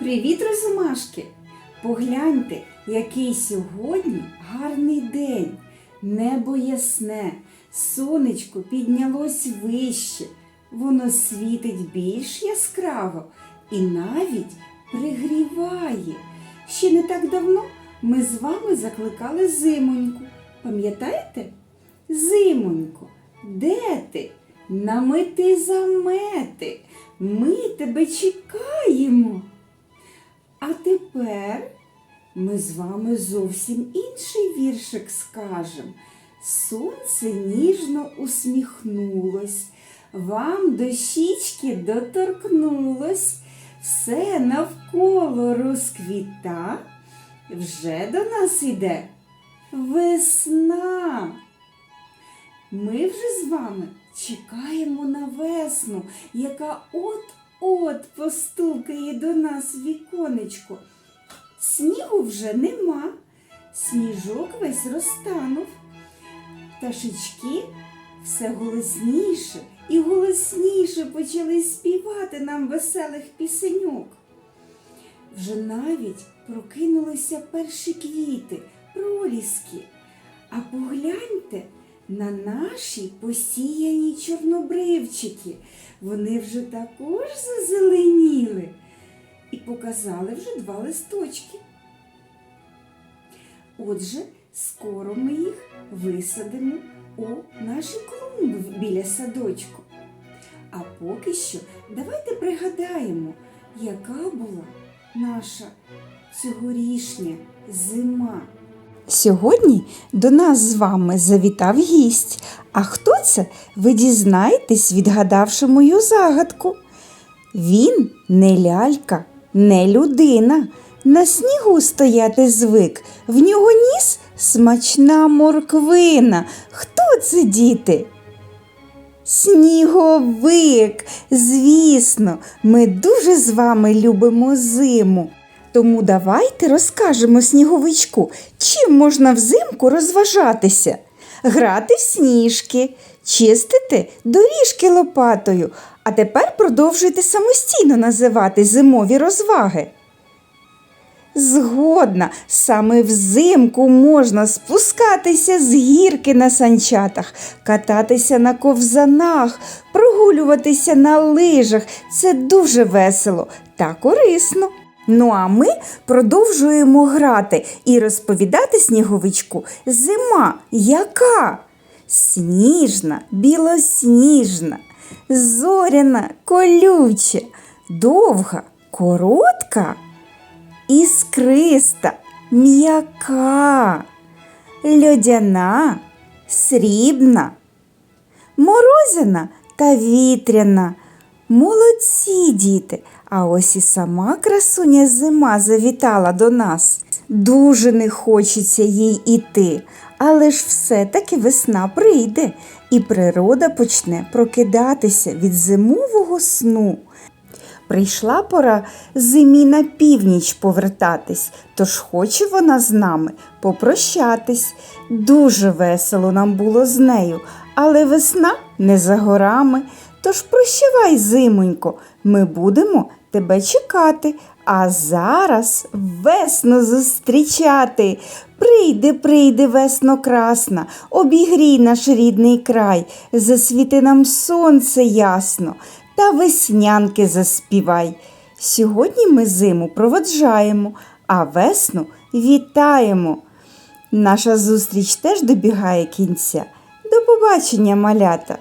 Привіт, розумашки! Погляньте, який сьогодні гарний день. Небо ясне, сонечко піднялось вище, воно світить більш яскраво і навіть пригріває. Ще не так давно ми з вами закликали зимоньку. Пам'ятаєте? Зимонько, де ти? Намити замети. Ми тебе чекаємо. Тепер ми з вами зовсім інший віршик скажем. Сонце ніжно усміхнулось, вам до щічки доторкнулось, все навколо розквіта, вже до нас іде весна. Ми вже з вами чекаємо на весну, яка от-от постукає до нас віконечко. Снігу вже нема, сніжок весь розтанув. Пташечки все голосніше і голосніше почали співати нам веселих пісеньок. Вже навіть прокинулися перші квіти, проліски. А погляньте на наші посіяні чорнобривчики. Вони вже також зазеленіли і показали вже два листочки. Отже, скоро ми їх висадимо у наші клумби біля садочку. А поки що давайте пригадаємо, яка була наша цьогорічня зима. Сьогодні до нас з вами завітав гість. А хто це? Ви дізнаєтесь, відгадавши мою загадку. Він не лялька, не людина. На снігу стояти звик, в нього ніс смачна морквина. Хто це, діти? Сніговик, звісно, ми дуже з вами любимо зиму. Тому давайте розкажемо сніговичку, чим можна взимку розважатися, грати в сніжки, чистити доріжки лопатою, а тепер продовжуйте самостійно називати зимові розваги. Згодна, саме взимку можна спускатися з гірки на санчатах, кататися на ковзанах, прогулюватися на лижах. Це дуже весело та корисно. Ну а ми продовжуємо грати і розповідати сніговичку зима яка? Сніжна, білосніжна, зоряна, колюча, довга, коротка іскриста, м'яка, льодяна, срібна, морозяна та вітряна. Молодці діти, а ось і сама красуня зима завітала до нас. Дуже не хочеться їй іти, але ж все-таки весна прийде, і природа почне прокидатися від зимового сну. Прийшла пора зимі на північ повертатись, тож хоче вона з нами попрощатись. Дуже весело нам було з нею, але весна не за горами. Тож прощавай, зимонько, ми будемо тебе чекати, а зараз весну зустрічати. Прийди, прийди, весно красна, обігрій наш рідний край, засвіти нам сонце ясно та веснянки заспівай. Сьогодні ми зиму проводжаємо, а весну вітаємо. Наша зустріч теж добігає кінця. До побачення, малята!